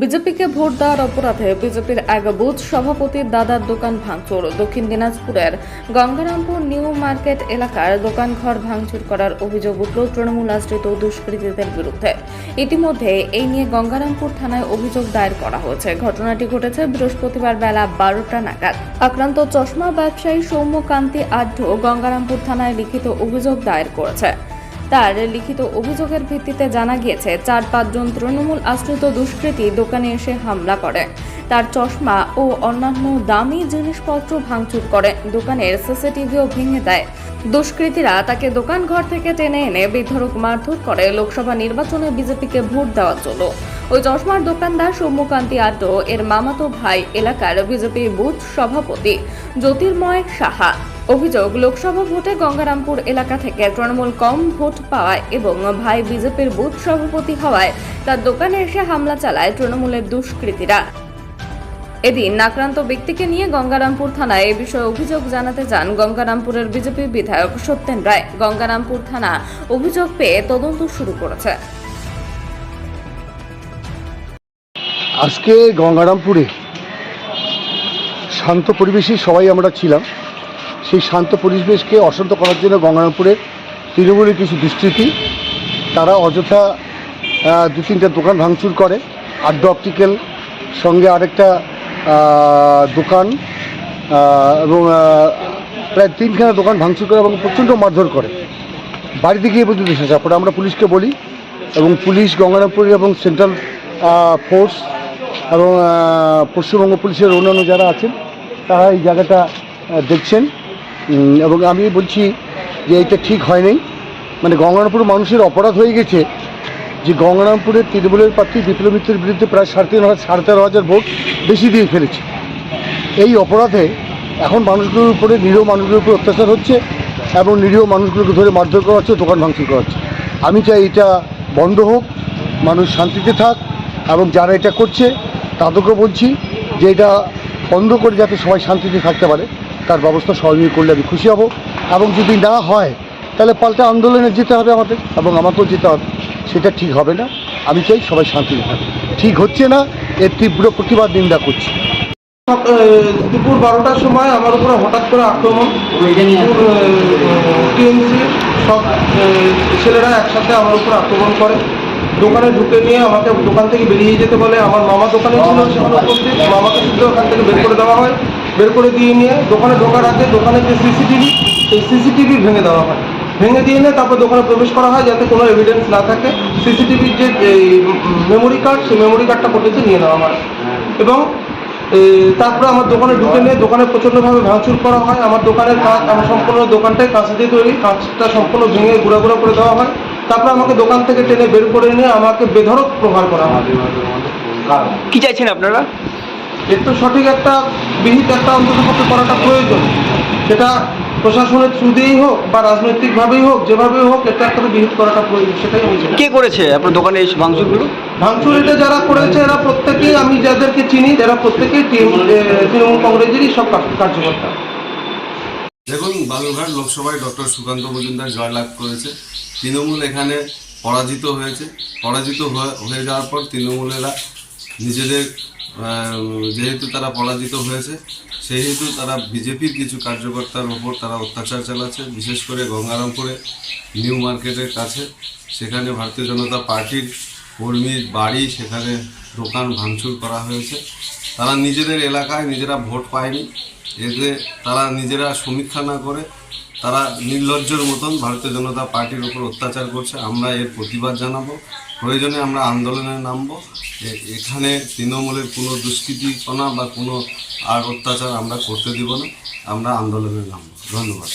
বিজেপিকে ভোট দেওয়ার অপরাধে বিজেপির এক বুথ সভাপতির দাদার দোকান ভাঙচুর। দক্ষিণ দিনাজপুরের গঙ্গারামপুর নিউ মার্কেট এলাকার দোকানঘর ভাঙচুর করার অভিযোগ উঠল তৃণমূল আশ্রিত দুষ্কৃতীদের বিরুদ্ধে। ইতিমধ্যে এই নিয়ে গঙ্গারামপুর থানায় অভিযোগ দায়ের করা হয়েছে। ঘটনাটি ঘটেছে বৃহস্পতিবার বেলা বারোটা নাগাদ। আক্রান্ত চশমা ব্যবসায়ী সৌম্যকান্তি আঢ্য গঙ্গারামপুর থানায় লিখিত অভিযোগ দায়ের করেছে। তার লিখিত অভিযোগের ভিত্তিতে জানা গিয়েছে, চার পাঁচজন তৃণমূল আশ্রিত দুষ্কৃতী দোকানে এসে হামলা করে। তার চশমা ও অন্যান্য দামি জিনিসপত্র ভাঙচুর করে। দোকানের সিসিটিভিও ভেঙে দেয়। দুষ্কৃতীরা তাকে দোকান ঘর থেকে টেনে এনে বিধরক মারধর করে। লোকসভা নির্বাচনে বিজেপিকে ভোট দেওয়ার জন্য ওই চশমার দোকানদার সৌম্যকান্তি আড্ড এর মামাতো ভাই, এলাকার বিজেপি বুথ সভাপতি জ্যোতির্ময় সাহা। অভিযোগ, লোকসভা ভোটে গঙ্গারামপুর এলাকা থেকে তৃণমূল কম ভোট পাওয়ায় এবং ভাই বিজেপির বুথ সভাপতি হওয়ায় তার দোকানে এসে হামলা চালায় তৃণমূলের দুষ্কৃতীরা। এদিন আক্রান্ত ব্যক্তিকে নিয়ে গঙ্গারামপুর থানায় এ বিষয়ে অভিযোগ জানাতে যান গঙ্গারামপুরের বিজেপি বিধায়ক সত্যেন রায়। গঙ্গারামপুর থানা অভিযোগ পেয়ে তদন্ত শুরু করেছে। আজকে গঙ্গারামপুরে শান্ত পরিবেশেই সবাই আমরা ছিলাম। সেই শান্ত পরিবেশকে অশান্ত করার জন্য গঙ্গারামপুরে তৃণমূলের কিছু দুষ্কৃতী, তারা অযথা দু তিনটা দোকান ভাঙচুর করে। আড্ড অপটিক্যাল সঙ্গে আরেকটা দোকান এবং প্রায় তিনখানা দোকান ভাঙচুর করে এবং প্রচণ্ড মারধর করে। বাড়িতে গিয়ে পর্যন্ত এসেছে। তারপরে আমরা পুলিশকে বলি এবং পুলিশ, গঙ্গারামপুর এবং সেন্ট্রাল ফোর্স এবং পশ্চিমবঙ্গ পুলিশের অন্যান্য যারা আছেন, তারা এই জায়গাটা দেখছেন। এবং আমি বলছি যে এটা ঠিক হয় নাই। মানে গঙ্গারামপুর মানুষের অপরাধ হয়ে গেছে যে গঙ্গারামপুরের তৃণমূলের প্রার্থী বিপ্লব মিত্রের বিরুদ্ধে প্রায় সাড়ে তিন হাজার, সাড়ে তেরো হাজার ভোট বেশি দিয়ে ফেলেছে। এই অপরাধে এখন মানুষগুলোর উপরে, নিরীহ মানুষগুলোর উপরে অত্যাচার হচ্ছে এবং নিরীহ মানুষগুলোকে ধরে মারধর করা হচ্ছে, দোকান ভাঙচুর করা হচ্ছে। আমি চাই এটা বন্ধ হোক, মানুষ শান্তিতে থাক এবং যারা এটা করছে তাদেরকে বলছি যে এটা বন্ধ করে যাতে সবাই শান্তিতে থাকতে পারে। তার ব্যবস্থা সবাই করলে আমি খুশি হব। এবং যদি না হয় তাহলে পাল্টা আন্দোলনে যেতে হবে আমাদের এবং আমাকেও যেতে হবে। সেটা ঠিক হবে না। আমি চাই সবাই শান্তি থাকে ঠিক হচ্ছে না এর তীব্র প্রতিবাদ নিন্দা করছি। দুপুর বারোটার সময় আমার উপরে হঠাৎ করে আক্রমণ। টিএমসি সব ছেলেরা একসাথে আমার উপর আক্রমণ করে। দোকানে ঢুকে নিয়ে আমাকে দোকান থেকে বেরিয়ে যেতে বলে আমার মামা দোকানে ছিল সেখানে উপস্থিত মামাকে শুধু ওখান থেকে বের করে দেওয়া হয়। বের করে দিয়ে নিয়ে দোকানে ঢোকার আগে দোকানের যে সিসিটিভি সেই সিসিটিভি ভেঙে দেওয়া হয়। ভেঙে দিয়ে নিয়ে তারপর দোকানে প্রবেশ করা হয় যাতে কোনো এভিডেন্স না থাকে। সিসিটিভির যে মেমোরি কার্ড সেই মেমোরি কার্ডটা পর্যন্ত নিয়ে নেওয়া হয়। এবং তারপরে আমার দোকানে ঢুকে নিয়ে দোকানে প্রচণ্ডভাবে ভাঙচুর করা হয়। আমার দোকানের কাজ আমার সম্পূর্ণ দোকানটাই কাঁচ দিয়ে তৈরি। কাঁচটা সম্পূর্ণ ভেঙে গুঁড়া গুঁড়া করে দেওয়া হয়। তারপরে আমাকে দোকান থেকে টেনে বের করে নিয়ে আমাকে বেধড়ক প্রহার করা হয়। কি চাইছেন আপনারা? এর তো সঠিক একটা বিহিত একটা অন্তত পক্ষে করাটা প্রয়োজন। সেটা প্রশাসনের থ্রু দিয়েই হোক বা রাজনৈতিকভাবেই হোক যেভাবেই হোক এটা একটা বিহিত করাটা প্রয়োজন সেটাই চাই। কে করেছে আপনার দোকানে এই ভাঙচুরগুলো? ভাঙচুর এটা যারা করেছে এরা প্রত্যেকেই আমি যাদেরকে চিনি যারা প্রত্যেকেই তৃণমূল কংগ্রেসেরই সব কার্য- কার্যকর্তা। দেখুন বালুরঘাট লোকসভায় ডক্টর সুকান্ত মজুমদার জয়লাভ করেছে। তৃণমূল এখানে পরাজিত হয়েছে। পরাজিত হয়ে- হয়ে যাওয়ার পর তৃণমূলেরা নিজেদের যেহেতু তারা পরাজিত হয়েছে, সেহেতু তারা বিজেপির কিছু কার্যকর্তার ওপর তারা অত্যাচার চালাচ্ছে, বিশেষ করে গঙ্গারামপুরে, নিউ মার্কেটের কাছে। সেখানে ভারতীয় জনতা পার্টির কর্মীর বাড়ি, সেখানে দোকান ভাঙচুর করা হয়েছে। তারা নিজেদের এলাকায় নিজেরা ভোট পায়নি। এতে তারা নিজেরা সমীক্ষা না করে তারা নির্লজ্জর মতন ভারতীয় জনতা পার্টির উপর অত্যাচার করছে। আমরা এর প্রতিবাদ জানাব। প্রয়োজনে আমরা আন্দোলনে নামব এখানে তৃণমূলের কোনো দুষ্কৃতিপনা বা কোনো আর অত্যাচার আমরা করতে দিব না, আমরা আন্দোলনে নামব। ধন্যবাদ।